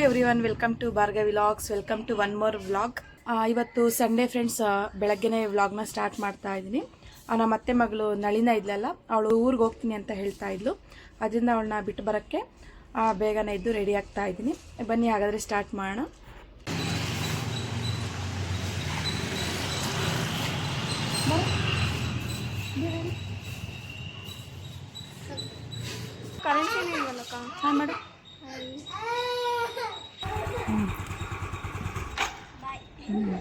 Hello everyone welcome to Bhargavi vlogs welcome to one more vlog ಇವತ್ತು Sunday friends ಬೆಳಗ್ಗೆನೇ ವ್ಲಾಗ್ನ start ಮಾಡ್ತಾ ಇದ್ದೀನಿ. ನಮ್ಮ ಅತ್ತೆ ಮಗಳು ನಳಿನ ಇದ್ಲಲ್ಲ ಅವಳು ಊರಿಗೆ ಹೋಗ್ತೀನಿ ಅಂತ ಹೇಳ್ತಾ ಇದ್ಲು. ಅದರಿಂದ ಅವಳನ್ನ ಬಿಟ್ಟು ಬರೋಕ್ಕೆ ಬೇಗನೆ ಇದ್ದು ರೆಡಿ ಆಗ್ತಾ ಇದ್ದೀನಿ. ಬನ್ನಿ ಹಾಗಾದರೆ ಸ್ಟಾರ್ಟ್ ಮಾಡೋಣ. ಹಾಂ ಮಾಡು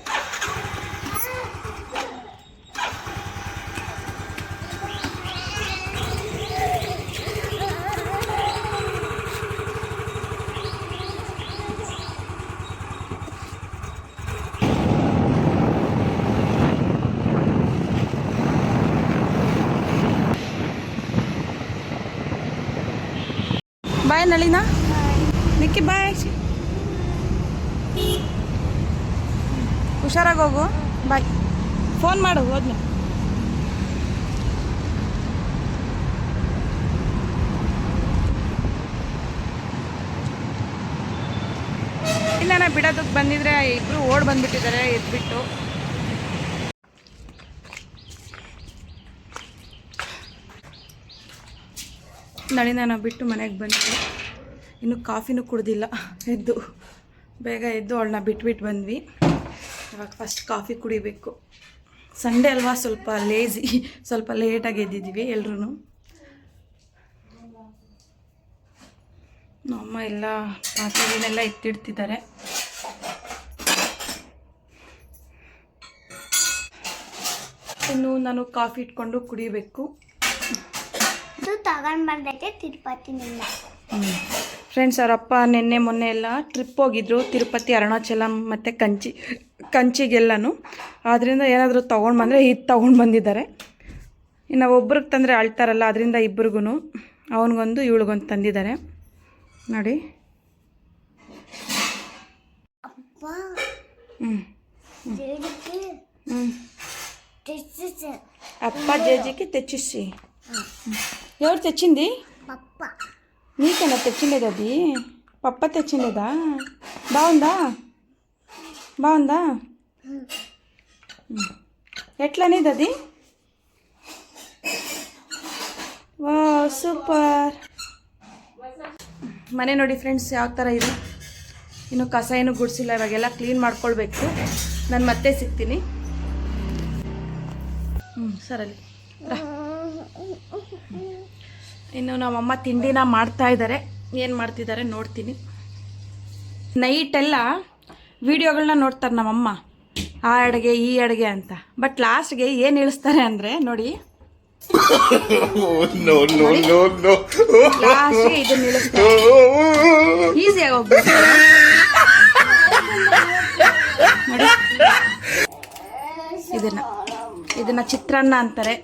ಬಾಯ್ ನಳಿನ ನಿಕ್ಕಿ ಬಾಯ್ ಹುಷಾರಾಗಿ ಹೋಗು. ಬಾಯ್ ಫೋನ್ ಮಾಡು ಹೋದ್ನ ಇಲ್ಲ ಬಿಡೋದಕ್ಕೆ ಬಂದಿದ್ರೆ ಇಬ್ರು ಓಡ್ ಬಂದ್ಬಿಟ್ಟಿದ್ದಾರೆ ಎದ್ಬಿಟ್ಟು. ನಾನು ಬಿಟ್ಟು ಮನೆಗೆ ಬಂದ್ವಿ. ಇನ್ನು ಕಾಫಿನೂ ಕುಡ್ದಿಲ್ಲ ಎದ್ದು. ಬೇಗ ಎದ್ದು ಅವಳನ್ನ ಬಿಟ್ಬಿಟ್ಟು ಬಂದ್ವಿ. ಇವಾಗ ಫಸ್ಟ್ ಕಾಫಿ ಕುಡಿಬೇಕು. ಸಂಡೇ ಅಲ್ವಾ ಸ್ವಲ್ಪ ಲೇಜಿ ಸ್ವಲ್ಪ ಲೇಟಾಗಿ ಎದ್ದಿದ್ದೀವಿ ಎಲ್ಲರೂ ನಮ್ಮ ಎಲ್ಲ ಪಾತ್ರೆಗಳನ್ನೆಲ್ಲ ಎತ್ತಿಡ್ತಿದ್ದಾರೆ. ಇನ್ನು ನಾನು ಕಾಫಿ ಇಟ್ಕೊಂಡು ಕುಡಿಬೇಕು. ಇದು ತಗೊಂಡ್ ಬಂದೈತೆ ತಿರುಪತಿನಿಂದ. ಫ್ರೆಂಡ್ಸ್ ಅವರಪ್ಪ ನಿನ್ನೆ ಮೊನ್ನೆ ಎಲ್ಲ ಟ್ರಿಪ್ ಹೋಗಿದ್ರು. ತಿರುಪತಿ ಅರುಣಾಚಲಂ ಮತ್ತು ಕಂಚಿ. ಕಂಚಿಗೆಲ್ಲನೂ ಆದ್ದರಿಂದ ಏನಾದರೂ ತೊಗೊಂಡು ಬಂದರೆ ಇದು ತೊಗೊಂಡು ಬಂದಿದ್ದಾರೆ ಇನ್ನು ಒಬ್ರಿಗೆ ತಂದರೆ ಅಳ್ತಾರಲ್ಲ ಅದರಿಂದ ಇಬ್ರಿಗೂ ಅವನಿಗೊಂದು ಇವಳಿಗೊಂದು ತಂದಿದ್ದಾರೆ ನೋಡಿ ಅಪ್ಪ ಹ್ಞೂ ದೇವಕ್ಕೆ ಹ್ಞೂ తెచ్చేసా అప్ప జేజీకి తెచ్చిచ్చి ఎవరు తెచ్చింది పప్ప నీకేనా తెచ్చిండేది అది పప్ప తెచ్చిండేదా బాగుందా బాగుందా మ్మ్. ఎట్లనేది అది ವಾ ಸೂಪರ್ ಮನೆ ನೋಡಿ ಫ್ರೆಂಡ್ಸ್ ಯಾವ ಥರ ಇದೆ ಇನ್ನು ಕಸ ಏನು ಗುಡಿಸಿಲ್ಲ ಇವಾಗೆಲ್ಲ ಕ್ಲೀನ್ ಮಾಡ್ಕೊಳ್ಬೇಕು ನಾನು ಮತ್ತೆ ಸಿಗ್ತೀನಿ ಹ್ಞೂ ಸರಲ್ಲಿ ಇನ್ನು ನಮ್ಮಮ್ಮ ತಿಂಡಿನ ಮಾಡ್ತಾ ಇದ್ದಾರೆ ಏನು ಮಾಡ್ತಿದ್ದಾರೆ ನೋಡ್ತೀನಿ ನೈಟೆಲ್ಲ ವಿಡಿಯೋಗಳನ್ನ ನೋಡ್ತಾರೆ ನಮ್ಮಮ್ಮ. ಆ ಅಡುಗೆ ಈ ಅಡುಗೆ ಅಂತ. ಬಟ್ ಲಾಸ್ಟ್ಗೆ ಏನು ಇಳಿಸ್ತಾರೆ ಅಂದರೆ ನೋಡಿ. ಇದನ್ನ ಇಳಿಸ್ತಾರೆ ಈಸಿಯಾಗಿ ಹೋಗ್ಬೇಕು ನೋಡಿ. ಇದನ್ನ. ಇದನ್ನ ಚಿತ್ರಾನ್ನ ಅಂತಾರೆ.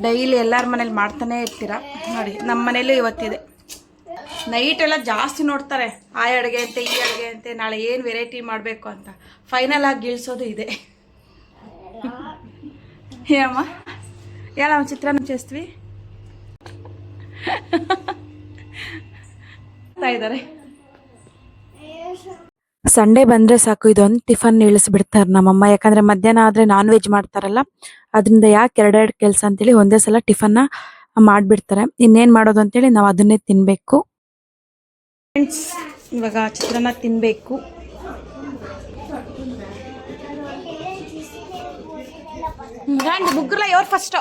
ಡೈಲಿ ಎಲ್ಲರ ಮನೇಲಿ ಮಾಡ್ತಾನೆ ಇರ್ತೀರ? ನೋಡಿ ನಮ್ಮ ಮನೇಲೂ ಇವತ್ತಿದೆ. ನೈಟ್ ಎಲ್ಲ ಜಾಸ್ತಿ ನೋಡ್ತಾರೆ. ಆ ಅಡುಗೆ ಅಂತೆ, ಈ ಅಡುಗೆ ಅಂತೆ, ನಾಳೆ ಏನು ವೆರೈಟಿ ಮಾಡಬೇಕು ಅಂತ. ಫೈನಲ್ ಆಗಿ ಇಳಿಸೋದು ಇದೆ. ಏಮ್ಮ ಎಲ್ಲ ಒಂದು ಚಿತ್ರಾನ್ನ ಚೇಸ್ತೀವಿ ಇದ್ದಾರೆ. ಸಂಡೇ ಬಂದರೆ ಸಾಕು, ಇದೊಂದು ಟಿಫನ್ ಇಳಿಸ್ಬಿಡ್ತಾರೆ ನಮ್ಮಮ್ಮ. ಯಾಕಂದರೆ ಮಧ್ಯಾಹ್ನ ಆದರೆ ನಾನ್ ವೆಜ್ ಮಾಡ್ತಾರಲ್ಲ, ಅದರಿಂದ ಯಾಕೆ ಎರಡೆರಡು ಕೆಲಸ ಅಂತೇಳಿ ಒಂದೇ ಸಲ ಟಿಫನ್ನ ಮಾಡಿಬಿಡ್ತಾರೆ. ಇನ್ನೇನು ಮಾಡೋದು ಅಂತೇಳಿ ನಾವು ಅದನ್ನೇ ತಿನ್ನಬೇಕು ಫ್ರೆಂಡ್ಸ್ ಇವಾಗ ಚಿತ್ರಾನ್ನ ತಿನ್ನಬೇಕು ಫಸ್ಟ್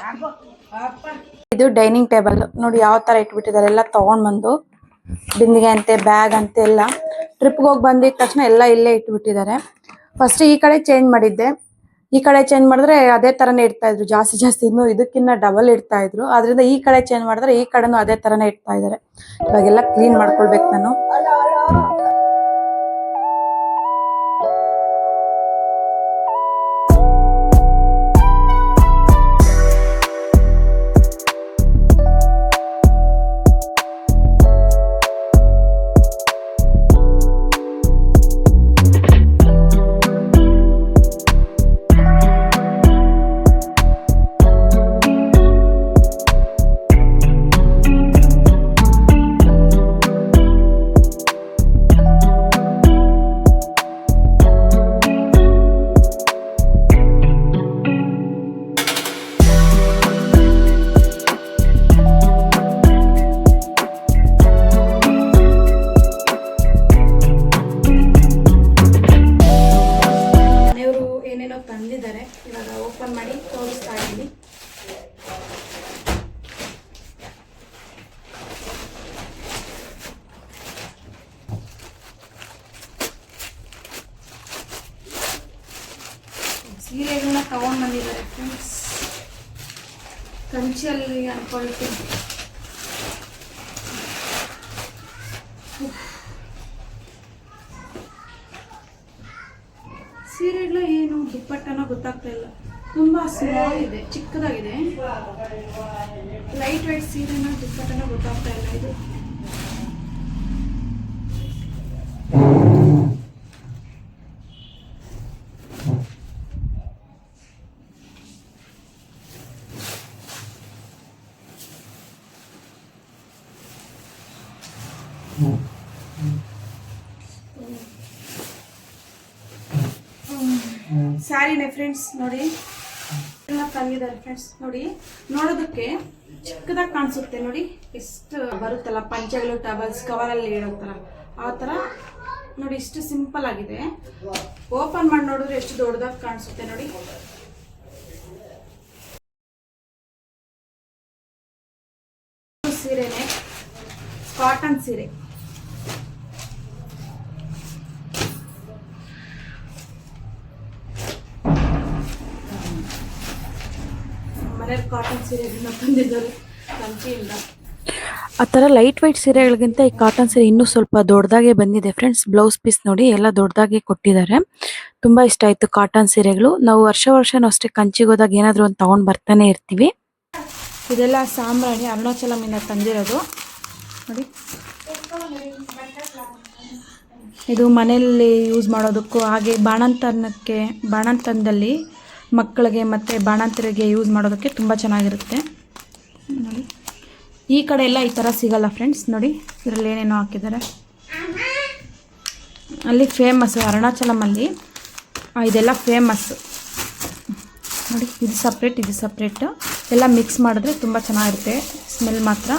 ಇದು ಡೈನಿಂಗ್ ಟೇಬಲ್ ನೋಡಿ ಯಾವ ತರ ಇಟ್ಬಿಟ್ಟಿದ್ದಾರೆ. ಎಲ್ಲ ತಗೊಂಡ್ ಬಂದು ಬಿಂದಿಗೆ ಅಂತೆ ಬ್ಯಾಗ್ ಅಂತೆ ಎಲ್ಲ. ಟ್ರಿಪ್ಗೆ ಹೋಗಿ ಬಂದಿದ ತಕ್ಷಣ ಎಲ್ಲ ಇಲ್ಲೇ ಇಟ್ಬಿಟ್ಟಿದ್ದಾರೆ. ಫಸ್ಟ್ ಈ ಕಡೆ ಚೇಂಜ್ ಮಾಡಿದ್ದೆ. ಈ ಕಡೆ ಚೇಂಜ್ ಮಾಡಿದ್ರೆ ಅದೇ ತರನೇ ಇಡ್ತಾ ಇದ್ರು. ಜಾಸ್ತಿ ಜಾಸ್ತಿ ಇನ್ನು ಇದಕ್ಕಿನ್ನ ಡಬಲ್ ಇಡ್ತಾ ಇದ್ರು. ಅದರಿಂದ ಈ ಕಡೆ ಚೇಂಜ್ ಮಾಡಿದ್ರೆ ಈ ಕಡೆನೂ ಅದೇ ತರನೇ ಇಡ್ತಾ ಇದ್ದಾರೆ ಇವಾಗೆಲ್ಲ ಕ್ಲೀನ್ ಮಾಡ್ಕೊಳ್ಬೇಕು ನಾನು. ಕಂಚಿಯಲ್ಲಿ ಅನ್ಕೊಳ್ತೀನಿ ಸೀರೆಗಳು ಏನು ದುಪ್ಪಟ್ಟನೋ ಗೊತ್ತಾಗ್ತಾ ಇಲ್ಲ. ತುಂಬಾ ಸ್ಮಾಲ್ ಇದೆ ಚಿಕ್ಕದಾಗಿದೆ. ಲೈಟ್ ವೈಟ್ ಸೀರೆನ ದುಪ್ಪಟ್ಟನ ಗೊತ್ತಾಗ್ತಾ ಇಲ್ಲ ಇದು. ಸ್ಯಾರಿನೇ ಫ್ರೆಂಡ್ಸ್ ನೋಡಿ. ಎಲ್ಲ ತಂದಿದ್ದಾರೆ ಫ್ರೆಂಡ್ಸ್ ನೋಡಿ. ನೋಡೋದಕ್ಕೆ ಚಿಕ್ಕದಾಗಿ ಕಾಣಿಸುತ್ತೆ, ನೋಡಿ. ಎಷ್ಟು ಬರುತ್ತಲ್ಲ ಪಂಚಗಳು ಟವಲ್ಸ್ ಕವರಲ್ಲಿ ಇಡೋತ್ತಲ್ಲ ಆ ಥರ. ನೋಡಿ, ಇಷ್ಟು ಸಿಂಪಲ್ ಆಗಿದೆ. ಓಪನ್ ಮಾಡಿ ನೋಡಿದ್ರೆ ಎಷ್ಟು ದೊಡ್ಡದಾಗಿ ಕಾಣಿಸುತ್ತೆ, ನೋಡಿ. ಸೀರೆನೆ ಕಾಟನ್ ಸೀರೆ. ಮನೇಲಿ ಕಾಟನ್ ಸೀರೆಗಳನ್ನ ತಂದಿದ್ದಾರೆ. ಕಂಚಿಯಿಂದ ಆ ಥರ ಲೈಟ್ ವೈಟ್ ಸೀರೆಗಳಿಗಿಂತ ಈ ಕಾಟನ್ ಸೀರೆ ಇನ್ನೂ ಸ್ವಲ್ಪ ದೊಡ್ಡದಾಗೆ ಬಂದಿದೆ. ಫ್ರೆಂಡ್ಸ್ ಬ್ಲೌಸ್ ಪೀಸ್ ನೋಡಿ ಎಲ್ಲ ದೊಡ್ಡದಾಗೆ ಕೊಟ್ಟಿದ್ದಾರೆ. ತುಂಬ ಇಷ್ಟ ಆಯ್ತು ಕಾಟನ್ ಸೀರೆಗಳು. ನಾವು ವರ್ಷ ವರ್ಷನೂ ಅಷ್ಟೇ ಕಂಚಿಗೆ ಹೋದಾಗ ಏನಾದರೂ ಒಂದು ತೊಗೊಂಡು ಬರ್ತಾನೆ ಇರ್ತೀವಿ. ಇದೆಲ್ಲ ಸಾಂಬ್ರಾಣಿ ಅರುಣಾಚಲಮಿಂದ ತಂದಿರೋದು. ನೋಡಿ. ಇದು ಮನೆಯಲ್ಲಿ ಯೂಸ್ ಮಾಡೋದಕ್ಕೂ ಹಾಗೆ ಬಾಣಂತನಕ್ಕೆ ಬಾಣಂತನದಲ್ಲಿ ಮಕ್ಕಳಿಗೆ ಮತ್ತು ಬಾಣಂತರಿಗೆ ಯೂಸ್ ಮಾಡೋದಕ್ಕೆ ತುಂಬ ಚೆನ್ನಾಗಿರುತ್ತೆ. ನೋಡಿ. ಈ ಕಡೆ ಎಲ್ಲ ಈ ಥರ ಸಿಗಲ್ಲ ಫ್ರೆಂಡ್ಸ್ ನೋಡಿ, ಇದರಲ್ಲಿ ಏನೇನೋ ಹಾಕಿದ್ದಾರೆ. ಅಲ್ಲಿ ಫೇಮಸ್ ಅರುಣಾಚಲಮಲ್ಲಿ ಇದೆಲ್ಲ ಫೇಮಸ್ ನೋಡಿ, ಇದು ಸಪ್ರೇಟ್ ಇದು ಸಪ್ರೇಟ್ ಎಲ್ಲ ಮಿಕ್ಸ್ ಮಾಡಿದ್ರೆ ತುಂಬ ಚೆನ್ನಾಗಿರುತ್ತೆ. ಸ್ಮೆಲ್ ಮಾತ್ರ.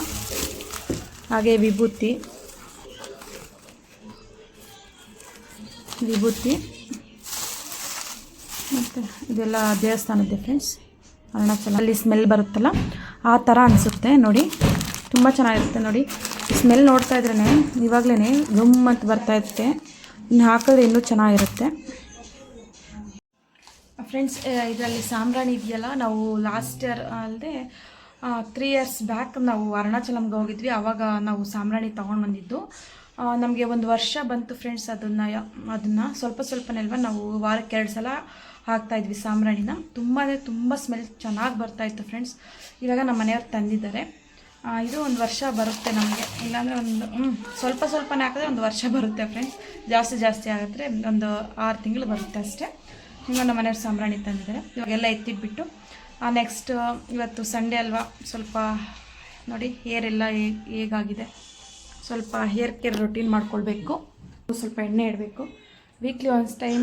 ಹಾಗೆ ವಿಭೂತಿ. ವಿಭೂತಿ. ಮತ್ತು ಇದೆಲ್ಲ ದೇವಸ್ಥಾನದ್ದೆ ಫ್ರೆಂಡ್ಸ್ ಅರುಣಾಚಲ ಅಲ್ಲಿ ಸ್ಮೆಲ್ ಬರುತ್ತಲ್ಲ, ಆ ಥರ ಅನಿಸುತ್ತೆ ನೋಡಿ. ತುಂಬ ಚೆನ್ನಾಗಿರುತ್ತೆ ನೋಡಿ. ಸ್ಮೆಲ್ ನೋಡ್ತಾ ಇದ್ರೇ ಇವಾಗಲೇ ಗುಮ್ಮ ಅಂತ ಬರ್ತಾ ಇರುತ್ತೆ. ಇನ್ನು ಹಾಕಿದ್ರೆ ಇನ್ನೂ ಚೆನ್ನಾಗಿರುತ್ತೆ. ಫ್ರೆಂಡ್ಸ್ ಇದರಲ್ಲಿ ಸಾಂಬ್ರಾಣಿ ಇದೆಯಲ್ಲ, ನಾವು ಲಾಸ್ಟ್ ಇಯರ್ ಅಲ್ಲದೆ ತ್ರೀ ಇಯರ್ಸ್ ಬ್ಯಾಕ್ ನಾವು ಅರುಣಾಚಲಮ್ಗೆ ಹೋಗಿದ್ವಿ. ಆವಾಗ ನಾವು ಸಾಂಬ್ರಾಣಿ ತೊಗೊಂಡು ಬಂದಿದ್ದು. ನಮಗೆ ಒಂದು ವರ್ಷ ಬಂತು ಫ್ರೆಂಡ್ಸ್ ಅದನ್ನು ಅದನ್ನು ಸ್ವಲ್ಪ ಸ್ವಲ್ಪನೇ ಅಲ್ವಾ ನಾವು ವಾರಕ್ಕೆ ಎರಡು ಸಲ ಹಾಕ್ತಾಯಿದ್ವಿ ಸಾಂಬ್ರಾಣಿನ. ತುಂಬ ಅಂದರೆ ತುಂಬ ಸ್ಮೆಲ್ ಚೆನ್ನಾಗಿ ಬರ್ತಾಯಿತ್ತು ಫ್ರೆಂಡ್ಸ್ ಇವಾಗ ನಮ್ಮ ಮನೆಯವ್ರು ತಂದಿದ್ದಾರೆ. ಇದು ಒಂದು ವರ್ಷ ಬರುತ್ತೆ ನಮಗೆ. ಇಲ್ಲಾಂದರೆ ಒಂದು ಸ್ವಲ್ಪ ಸ್ವಲ್ಪನೇ ಹಾಕಿದ್ರೆ ಒಂದು ವರ್ಷ ಬರುತ್ತೆ ಫ್ರೆಂಡ್ಸ್ ಜಾಸ್ತಿ ಜಾಸ್ತಿ ಆಗಿದ್ರೆ ಒಂದು ಆರು ತಿಂಗಳು ಬರುತ್ತೆ ಅಷ್ಟೇ. ಹಿಂಗೆ ನಮ್ಮ ಮನೆಯವ್ರು ಸಾಂಬ್ರಾಣಿ ತಂದಿದ್ದಾರೆ. ಇವಾಗೆಲ್ಲ ಎತ್ತಿಟ್ಬಿಟ್ಟು ನೆಕ್ಸ್ಟ್ ಇವತ್ತು ಸಂಡೇ ಅಲ್ವಾ, ಸ್ವಲ್ಪ ನೋಡಿ ಹೇರ್ ಎಲ್ಲ ಹೇಗ್ ಹೇಗಾಗಿದೆ. ಸ್ವಲ್ಪ ಹೇರ್ ಕೇರ್ ರೊಟೀನ್ ಮಾಡ್ಕೊಳ್ಬೇಕು. ಸ್ವಲ್ಪ ಎಣ್ಣೆ ಇಡಬೇಕು. Weekly once time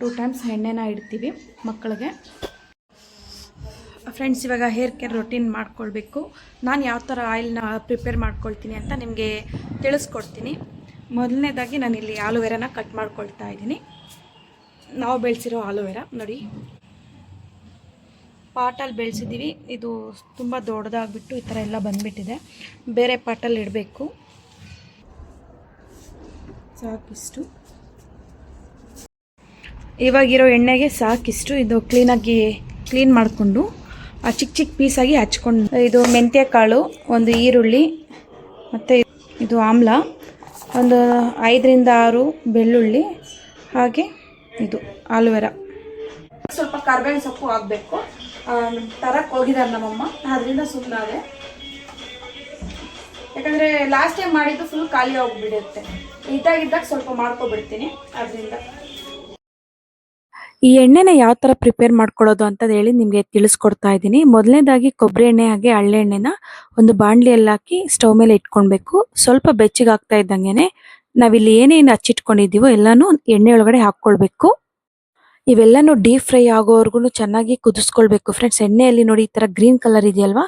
two times ಎಣ್ಣೆನ ಇಡ್ತೀವಿ ಮಕ್ಕಳಿಗೆ. ಫ್ರೆಂಡ್ಸ್ ಇವಾಗ ಹೇರ್ ಕೇರ್ ರೊಟೀನ್ ಮಾಡ್ಕೊಳ್ಬೇಕು. ನಾನು ಯಾವ ಥರ ಆಯಿಲ್ನ ಪ್ರಿಪೇರ್ ಮಾಡ್ಕೊಳ್ತೀನಿ ಅಂತ ನಿಮಗೆ ತಿಳಿಸ್ಕೊಡ್ತೀನಿ. ಮೊದಲನೇದಾಗಿ ನಾನು ಇಲ್ಲಿ ಆಲೋವೆರಾನ ಕಟ್ ಮಾಡ್ಕೊಳ್ತಾ ಇದ್ದೀನಿ. ನಾವು ಬೆಳೆಸಿರೋ ಆಲೋವೆರಾ, ನೋಡಿ. ಪಾಟಲ್ಲಿ ಬೆಳೆಸಿದ್ದೀವಿ ಇದು ತುಂಬ ದೊಡ್ಡದಾಗ್ಬಿಟ್ಟು ಈ ಥರ ಎಲ್ಲ ಬಂದುಬಿಟ್ಟಿದೆ. ಬೇರೆ ಪಾಟಲ್ಲಿ ಇಡಬೇಕು. ಸಾಕಿಷ್ಟು ಇವಾಗಿರೋ ಎಣ್ಣೆಗೆ ಸಾಕಿಷ್ಟು ಇದು ಕ್ಲೀನಾಗಿ ಕ್ಲೀನ್ ಮಾಡಿಕೊಂಡು, ಆ ಚಿಕ್ಕ ಚಿಕ್ಕ ಪೀಸಾಗಿ ಹಚ್ಕೊಂಡು, ಇದು ಮೆಂತ್ಯ ಕಾಳು ಒಂದು ಈರುಳ್ಳಿ, ಮತ್ತು ಇದು ಆಮ್ಲ, ಒಂದು ಐದರಿಂದ ಆರು ಬೆಳ್ಳುಳ್ಳಿ, ಹಾಗೆ ಇದು ಆಲೋವೆರಾ. ಸ್ವಲ್ಪ ಕರ್ಬೇವಿನ ಸೊಪ್ಪು ಹಾಕಬೇಕು. ತರಕ್ಕೆ ಹೋಗಿದ್ದಾರೆ ನಮ್ಮಮ್ಮ. ಅದರಿಂದ ಸುಮ್ಮನಾದೆ ಯಾಕಂದರೆ ಲಾಸ್ಟ್ ಟೈಮ್ ಮಾಡಿದ್ದು ಫುಲ್ ಖಾಲಿ ಹೋಗಿಬಿಡುತ್ತೆ ಇದ್ದಾಗಿದ್ದಾಗ ಸ್ವಲ್ಪ ಮಾಡ್ಕೊಬಿಡ್ತೀನಿ. ಅದರಿಂದ ಈ ಎಣ್ಣೆನ ಯಾವ ತರ ಪ್ರಿಪೇರ್ ಮಾಡ್ಕೊಳ್ಳೋದು ಅಂತ ಹೇಳಿ ನಿಮಗೆ ತಿಳಿಸ್ಕೊಡ್ತಾ ಇದ್ದೀನಿ. ಮೊದಲನೇದಾಗಿ ಕೊಬ್ಬರಿ ಎಣ್ಣೆ ಹಾಗೆ ಹಳ್ಳೆ ಎಣ್ಣೆನ ಒಂದು ಬಾಣಲಿಯಲ್ಲಿ ಹಾಕಿ ಸ್ಟವ್ ಮೇಲೆ ಇಟ್ಕೊಳ್ಬೇಕು ಸ್ವಲ್ಪ ಬೆಚ್ಚಗೆ ಆಗ್ತಾ ಇದ್ದಂಗೆನೆ ನಾವಿಲ್ಲಿ ಏನೇನು ಹಚ್ಚಿಟ್ಕೊಂಡಿದ್ದೀವೋ ಎಲ್ಲನೂ ಎಣ್ಣೆ ಒಳಗಡೆ ಹಾಕ್ಕೊಳ್ಬೇಕು. ಇವೆಲ್ಲನೂ ಡೀಪ್ ಫ್ರೈ ಆಗೋವರೆಗೂ ಚೆನ್ನಾಗಿ ಕುದಿಸ್ಕೊಳ್ಬೇಕು. ಫ್ರೆಂಡ್ಸ್ ಎಣ್ಣೆಯಲ್ಲಿ ನೋಡಿ ಈ ತರ ಗ್ರೀನ್ ಕಲರ್ ಇದೆಯಲ್ವಾ?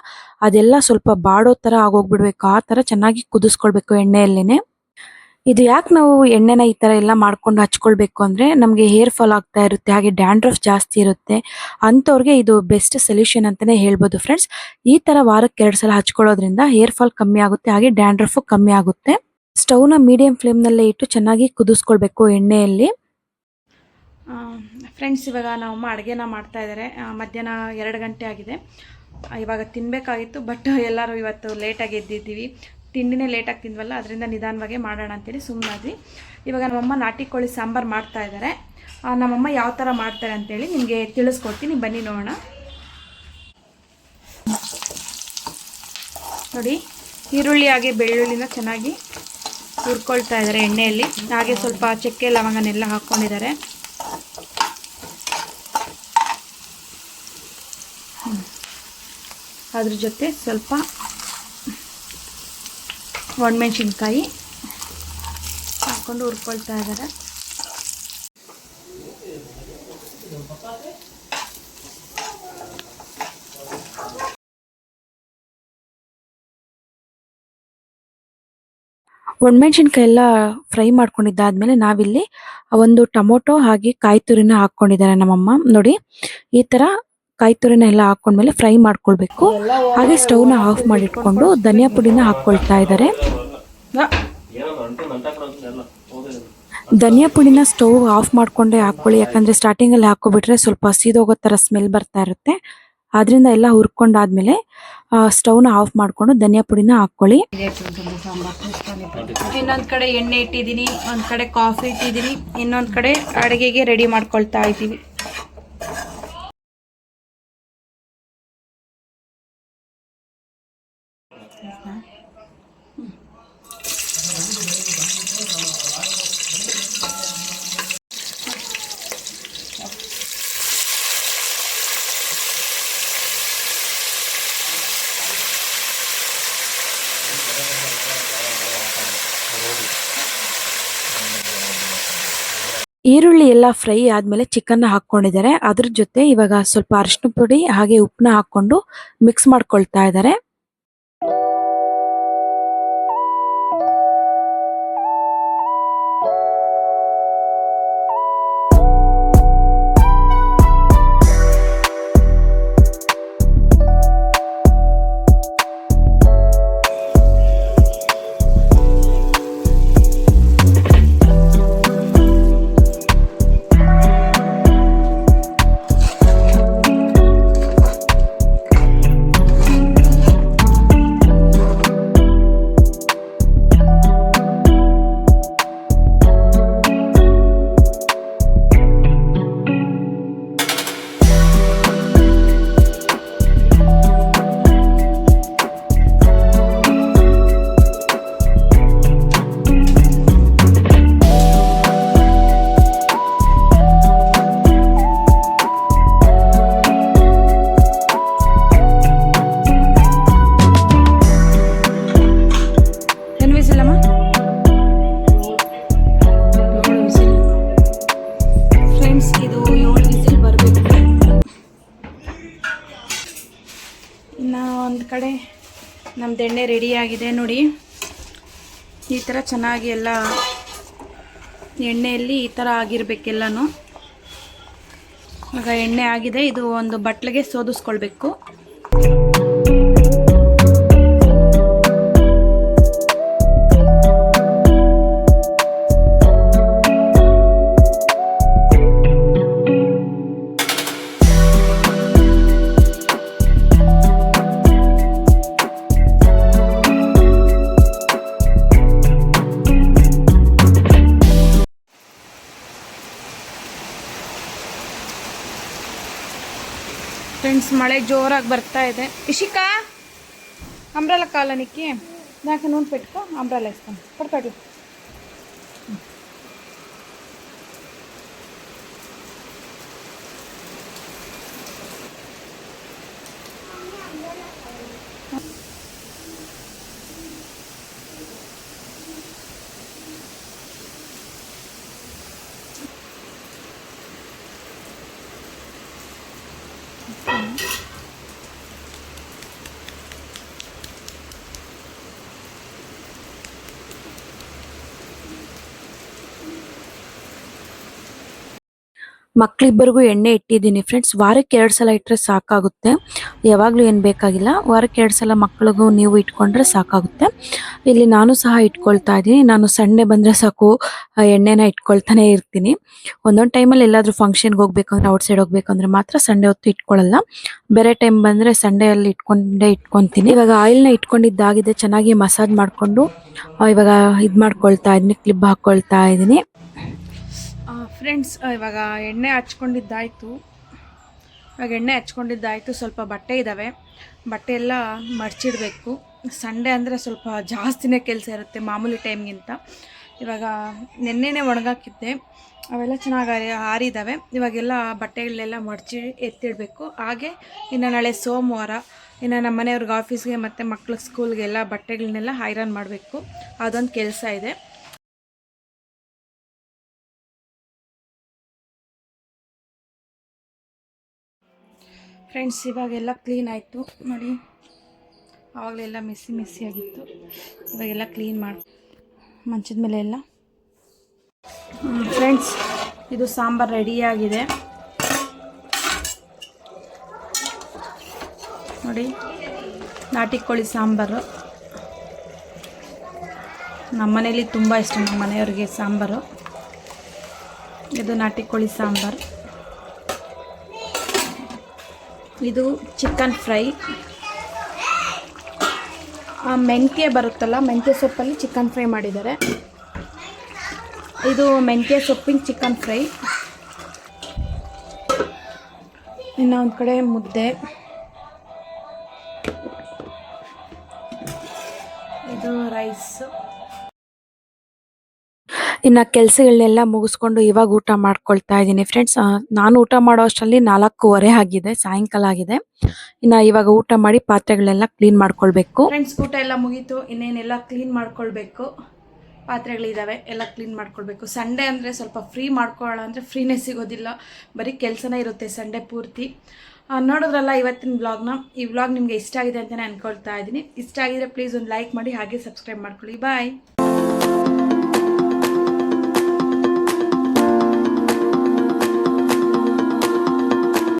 ಅದೆಲ್ಲ ಸ್ವಲ್ಪ ಬಾಡೋ ತರ ಆಗೋಗ್ಬಿಡ್ಬೇಕು. ಆ ತರ ಚೆನ್ನಾಗಿ ಕುದಿಸ್ಕೊಳ್ಬೇಕು ಎಣ್ಣೆಯಲ್ಲೇನೆ. ಇದು ಯಾಕೆ ನಾವು ಎಣ್ಣೆನ ಈ ತರ ಎಲ್ಲ ಮಾಡ್ಕೊಂಡು ಹಚ್ಕೊಳ್ಬೇಕು ಅಂದ್ರೆ ನಮಗೆ ಹೇರ್ ಫಾಲ್ ಆಗ್ತಾ ಇರುತ್ತೆ, ಹಾಗೆ ಡ್ಯಾಂಡ್ರಫ್ ಜಾಸ್ತಿ ಇರುತ್ತೆ. ಅಂಥವ್ರಿಗೆ ಇದು ಬೆಸ್ಟ್ ಸೊಲ್ಯೂಷನ್ ಅಂತಾನೆ ಹೇಳ್ಬೋದು ಫ್ರೆಂಡ್ಸ್. ಈ ತರ ವಾರಕ್ಕೆ ಎರಡು ಸಲ ಹಚ್ಕೊಳ್ಳೋದ್ರಿಂದ ಹೇರ್ ಫಾಲ್ ಕಮ್ಮಿ ಆಗುತ್ತೆ, ಹಾಗೆ ಡ್ಯಾಂಡ್ರಫ್ ಕಮ್ಮಿ ಆಗುತ್ತೆ. ಸ್ಟವ್ನ ಮೀಡಿಯಂ ಫ್ಲೇಮ್ ನಲ್ಲೇ ಇಟ್ಟು ಚೆನ್ನಾಗಿ ಕುದಿಸ್ಕೊಳ್ಬೇಕು ಎಣ್ಣೆಯಲ್ಲಿ. ಫ್ರೆಂಡ್ಸ್, ಇವಾಗ ನಾವು ಅಡುಗೆನ ಮಾಡ್ತಾ ಇದ್ದಾರೆ ಮಧ್ಯಾಹ್ನ ಎರಡು ಗಂಟೆ ಆಗಿದೆ. ಇವಾಗ ತಿನ್ನಬೇಕಾಗಿತ್ತು ಬಟ್ ಎಲ್ಲರೂ ಇವತ್ತು ಲೇಟಾಗಿ ಎದ್ದಿದ್ದೀವಿ. ತಿಂಡಿನೇ ಲೇಟಾಗಿ ತಿಂದ್ವಲ್ಲ, ಅದರಿಂದ ನಿಧಾನವಾಗಿ ಮಾಡೋಣ ಅಂತೇಳಿ ಸುಮ್ಮನಾದ್ವಿ ಇವಾಗ ನಮ್ಮಮ್ಮ ನಾಟಿ ಕೋಳಿ ಸಾಂಬಾರು ಮಾಡ್ತಾ ಇದ್ದಾರೆ ನಮ್ಮಮ್ಮ ಯಾವ ಥರ ಮಾಡ್ತಾರೆ ಅಂತೇಳಿ ನಿಮಗೆ ತಿಳಿಸ್ಕೊಡ್ತೀನಿ. ಬನ್ನಿ ನೋಡೋಣ. ನೋಡಿ, ಈರುಳ್ಳಿ ಹಾಗೆ ಬೆಳ್ಳುಳ್ಳಿನ ಚೆನ್ನಾಗಿ ಹುರ್ಕೊಳ್ತಾ ಇದ್ದಾರೆ ಎಣ್ಣೆಯಲ್ಲಿ. ಹಾಗೆ ಸ್ವಲ್ಪ ಚಕ್ಕೆ, ಲವಂಗನೆಲ್ಲ ಹಾಕ್ಕೊಂಡಿದ್ದಾರೆ. ಅದ್ರ ಜೊತೆ ಸ್ವಲ್ಪ ಒಣಮೆಣ್ಸಿನ್ಕಾಯಿ ಹಾಕ್ಕೊಂಡು ಹುರ್ಕೊಳ್ತಾ ಇದ್ದಾರೆ ಒಣಮೆಣ್ಸಿನ್ಕಾಯಿ ಎಲ್ಲ ಫ್ರೈ ಮಾಡ್ಕೊಂಡಿದ್ದಾದ್ಮೇಲೆ ನಾವಿಲ್ಲಿ ಒಂದು ಟೊಮೊಟೊ ಹಾಗೆ ಕಾಯಿ ತುರಿನ ಹಾಕೊಂಡಿದ್ದಾರೆ ನಮ್ಮಮ್ಮ. ನೋಡಿ, ಈ ತರ ಕಾಯಿ ತುರಿನ ಎಲ್ಲ ಹಾಕೊಂಡ್ಮೇಲೆ ಫ್ರೈ ಮಾಡ್ಕೊಳ್ಬೇಕು. ಹಾಗೆ ಸ್ಟವ್ನ ಆಫ್ ಮಾಡಿಟ್ಕೊಂಡು ಧನಿಯಾ ಪುಡಿನ ಹಾಕೊಳ್ತಾ ಇದ್ದಾರೆ ಧನಿಯಾ ಪುಡಿನ ಸ್ಟೌವ್ ಆಫ್ ಮಾಡ್ಕೊಂಡೇ ಹಾಕೊಳ್ಳಿ ಯಾಕಂದ್ರೆ ಸ್ಟಾರ್ಟಿಂಗ್ ಅಲ್ಲಿ ಹಾಕೋಬಿಟ್ರೆ ಸ್ವಲ್ಪ ಸೀದೋಗೋ ತರ ಸ್ಮೆಲ್ ಬರ್ತಾ ಇರುತ್ತೆ. ಅದರಿಂದ ಎಲ್ಲ ಹುರ್ಕೊಂಡಾದ್ಮೇಲೆ ಸ್ಟವ್ನ ಆಫ್ ಮಾಡ್ಕೊಂಡು ಧನಿಯಾ ಪುಡಿನ ಹಾಕೊಳ್ಳಿ ಇನ್ನೊಂದು ಕಡೆ ಎಣ್ಣೆ ಇಟ್ಟಿದ್ದೀನಿ ಒಂದ್ ಕಡೆ ಕಾಫಿ ಇಟ್ಟಿದ್ದೀನಿ ಇನ್ನೊಂದ್ ಕಡೆ ಅಡುಗೆಗೆ ರೆಡಿ ಮಾಡ್ಕೊಳ್ತಾ ಇದ್ದೀವಿ. ಈರುಳ್ಳಿ ಎಲ್ಲ ಫ್ರೈ ಆದ್ಮೇಲೆ ಚಿಕನ್ ಹಾಕೊಂಡಿದ್ದಾರೆ ಅದ್ರ ಜೊತೆ ಇವಾಗ ಸ್ವಲ್ಪ ಅರಿಶಿನ ಪುಡಿ ಹಾಗೆ ಉಪ್ಪನ್ನ ಹಾಕೊಂಡು ಮಿಕ್ಸ್ ಮಾಡ್ಕೊಳ್ತಾ ಇದ್ದಾರೆ. ಇನ್ನು ಒಂದು ಕಡೆ ನಮ್ದು ಎಣ್ಣೆ ರೆಡಿಯಾಗಿದೆ ನೋಡಿ. ಈ ಥರ ಚೆನ್ನಾಗಿ ಎಲ್ಲ ಎಣ್ಣೆಯಲ್ಲಿ ಈ ಥರ ಆಗಿರಬೇಕೆಲ್ಲನೂ ಈಗ ಎಣ್ಣೆ ಆಗಿದೆ, ಇದು ಒಂದು ಬಟ್ಲಿಗೆ ಸೋದಿಸ್ಕೊಳ್ಬೇಕು. ಫ್ರೆಂಡ್ಸ್ ಮಳೆ ಜೋರಾಗಿ ಬರ್ತಾ ಇದೆ. ಇಶಿಕಾ ಅಂಬ್ರಲ್ಲ ಕಾಲನಿಕ್ಕಿ ನಾಲ್ಕು ನೂನ್ ಪೆಟ್ಕೋ ಅಂಬ್ರಲ್ಲ ಇಸ್ಕೊಂಡು ಪಡ್ತಾಡ್ಲಿ ಮಕ್ಳಿಬ್ಬರಿಗೂ ಎಣ್ಣೆ ಇಟ್ಟಿದ್ದೀನಿ ಫ್ರೆಂಡ್ಸ್ ವಾರಕ್ಕೆ ಎರಡು ಸಲ ಇಟ್ಟರೆ ಸಾಕಾಗುತ್ತೆ. ಯಾವಾಗಲೂ ಏನು ಬೇಕಾಗಿಲ್ಲ. ವಾರಕ್ಕೆ ಎರಡು ಸಲ ಮಕ್ಕಳಿಗೂ ನೀವು ಇಟ್ಕೊಂಡ್ರೆ ಸಾಕಾಗುತ್ತೆ. ಇಲ್ಲಿ ನಾನು ಸಹ ಇಟ್ಕೊಳ್ತಾ ಇದ್ದೀನಿ. ನಾನು ಸಂಡೆ ಬಂದರೆ ಸಾಕು ಎಣ್ಣೆನ ಇಟ್ಕೊಳ್ತಾನೆ ಇರ್ತೀನಿ. ಒಂದೊಂದು ಟೈಮಲ್ಲಿ ಎಲ್ಲಾದರೂ ಫಂಕ್ಷನ್ಗೆ ಹೋಗ್ಬೇಕಂದ್ರೆ ಔಟ್ ಸೈಡ್ ಹೋಗ್ಬೇಕಂದ್ರೆ ಮಾತ್ರ ಸಂಡೆ ಹೊತ್ತು ಇಟ್ಕೊಳ್ಳಲ್ಲ ಬೇರೆ ಟೈಮ್ ಬಂದರೆ ಸಂಡೇಯಲ್ಲಿ ಇಟ್ಕೊಂಡೇ ಇಟ್ಕೊತೀನಿ. ಇವಾಗ ಆಯಿಲ್ನ ಇಟ್ಕೊಂಡಿದ್ದಾಗಿದೆ, ಚೆನ್ನಾಗಿ ಮಸಾಜ್ ಮಾಡಿಕೊಂಡು ಇವಾಗ ಇದು ಮಾಡ್ಕೊಳ್ತಾ ಇದ್ದೀನಿ ಕ್ಲಿಪ್ ಹಾಕ್ಕೊಳ್ತಾ ಇದ್ದೀನಿ. ಫ್ರೆಂಡ್ಸ್ ಇವಾಗ ಎಣ್ಣೆ ಹಚ್ಕೊಂಡಿದ್ದಾಯಿತು. ಇವಾಗ ಎಣ್ಣೆ ಹಚ್ಕೊಂಡಿದ್ದಾಯಿತು. ಸ್ವಲ್ಪ ಬಟ್ಟೆ ಇದ್ದಾವೆ ಬಟ್ಟೆ ಎಲ್ಲ ಮಡ್ಚಿಡಬೇಕು ಸಂಡೇ ಅಂದರೆ ಸ್ವಲ್ಪ ಜಾಸ್ತಿನೇ ಕೆಲಸ ಇರುತ್ತೆ ಮಾಮೂಲಿ ಟೈಮ್ಗಿಂತ ಇವಾಗ ನೆನ್ನೆನೇ ಒಣಗಾಕಿದ್ದೆ. ಅವೆಲ್ಲ ಚೆನ್ನಾಗಿ ಹಾರಿದ್ದಾವೆ ಇವಾಗೆಲ್ಲ ಬಟ್ಟೆಗಳನ್ನೆಲ್ಲ ಮಡಚಿ ಎತ್ತಿಡಬೇಕು. ಹಾಗೆ ಇನ್ನು ನಾಳೆ ಸೋಮವಾರ ಇನ್ನು ನಮ್ಮ ಮನೆಯವ್ರಿಗೆ ಆಫೀಸ್ಗೆ ಮತ್ತು ಮಕ್ಳ ಸ್ಕೂಲ್ಗೆಲ್ಲ ಬಟ್ಟೆಗಳನ್ನೆಲ್ಲ ಐರನ್ ಮಾಡಬೇಕು. ಅದೊಂದು ಕೆಲಸ ಇದೆ. ಫ್ರೆಂಡ್ಸ್ ಇವಾಗೆಲ್ಲ ಕ್ಲೀನ್ ಆಯಿತು. ನೋಡಿ, ಆವಾಗಲೆಲ್ಲ ಮಿಸ್ಸಿ ಆಗಿತ್ತು. ಇವಾಗೆಲ್ಲ ಕ್ಲೀನ್ ಮಾಡಿ, ಮಂಚದ ಮೇಲೆ ಎಲ್ಲ. ಫ್ರೆಂಡ್ಸ್ ಇದು ಸಾಂಬಾರು ರೆಡಿಯಾಗಿದೆ ನೋಡಿ, ನಾಟಿ ಕೋಳಿ ಸಾಂಬಾರು. ನಮ್ಮ ಮನೇಲಿ ತುಂಬ ಇಷ್ಟ ನಮ್ಮ ಮನೆಯವ್ರಿಗೆ ಸಾಂಬಾರು. ಇದು ನಾಟಿ ಕೋಳಿ ಸಾಂಬಾರು. ಇದು ಚಿಕನ್ ಫ್ರೈ. ಆ, ಮೆಂತ್ಯ ಬರುತ್ತಲ್ಲ ಮೆಂತ್ಯ ಸೊಪ್ಪಲ್ಲಿ ಚಿಕನ್ ಫ್ರೈ ಮಾಡಿದ್ದಾರೆ. ಇದು ಮೆಂತ್ಯ ಸೊಪ್ಪಿನ ಚಿಕನ್ ಫ್ರೈ. ಇನ್ನೊಂದು ಕಡೆ ಮುದ್ದೆ. ಇನ್ನು ಕೆಲಸಗಳನ್ನೆಲ್ಲ ಮುಗಿಸ್ಕೊಂಡು ಇವಾಗ ಊಟ ಮಾಡ್ಕೊಳ್ತಾ ಇದ್ದೀನಿ. ಫ್ರೆಂಡ್ಸ್ ನಾನು ಊಟ ಮಾಡೋ ಅಷ್ಟರಲ್ಲಿ ನಾಲ್ಕೂವರೆ ಆಗಿದೆ, ಸಾಯಂಕಾಲ ಆಗಿದೆ. ಇನ್ನು ಇವಾಗ ಊಟ ಮಾಡಿ ಪಾತ್ರೆಗಳೆಲ್ಲ ಕ್ಲೀನ್ ಮಾಡ್ಕೊಳ್ಬೇಕು. ಫ್ರೆಂಡ್ಸ್ ಊಟ ಎಲ್ಲ ಮುಗೀತು, ಇನ್ನೇನೆಲ್ಲ ಕ್ಲೀನ್ ಮಾಡ್ಕೊಳ್ಬೇಕು. ಪಾತ್ರೆಗಳಿದ್ದಾವೆ ಎಲ್ಲ ಕ್ಲೀನ್ ಮಾಡ್ಕೊಳ್ಬೇಕು. ಸಂಡೇ ಅಂದರೆ ಸ್ವಲ್ಪ ಫ್ರೀ ಮಾಡ್ಕೊಳ್ಳೋಣ ಅಂದರೆ ಫ್ರೀನೇ ಸಿಗೋದಿಲ್ಲ. ಬರೀ ಕೆಲಸನೇ ಇರುತ್ತೆ ಸಂಡೇ ಪೂರ್ತಿ. ನೋಡಿದ್ರಲ್ಲ ಇವತ್ತಿನ ವ್ಲಾಗ್ನ ಈ ವ್ಲಾಗ್ ನಿಮಗೆ ಇಷ್ಟ ಆಗಿದೆ ಅಂತಲೇ ಅಂದ್ಕೊಳ್ತಾ ಇದ್ದೀನಿ. ಇಷ್ಟ ಆಗಿದ್ರೆ ಪ್ಲೀಸ್ ಒಂದು ಲೈಕ್ ಮಾಡಿ, ಹಾಗೆ ಸಬ್ಸ್ಕ್ರೈಬ್ ಮಾಡ್ಕೊಳ್ಳಿ. ಬಾಯ್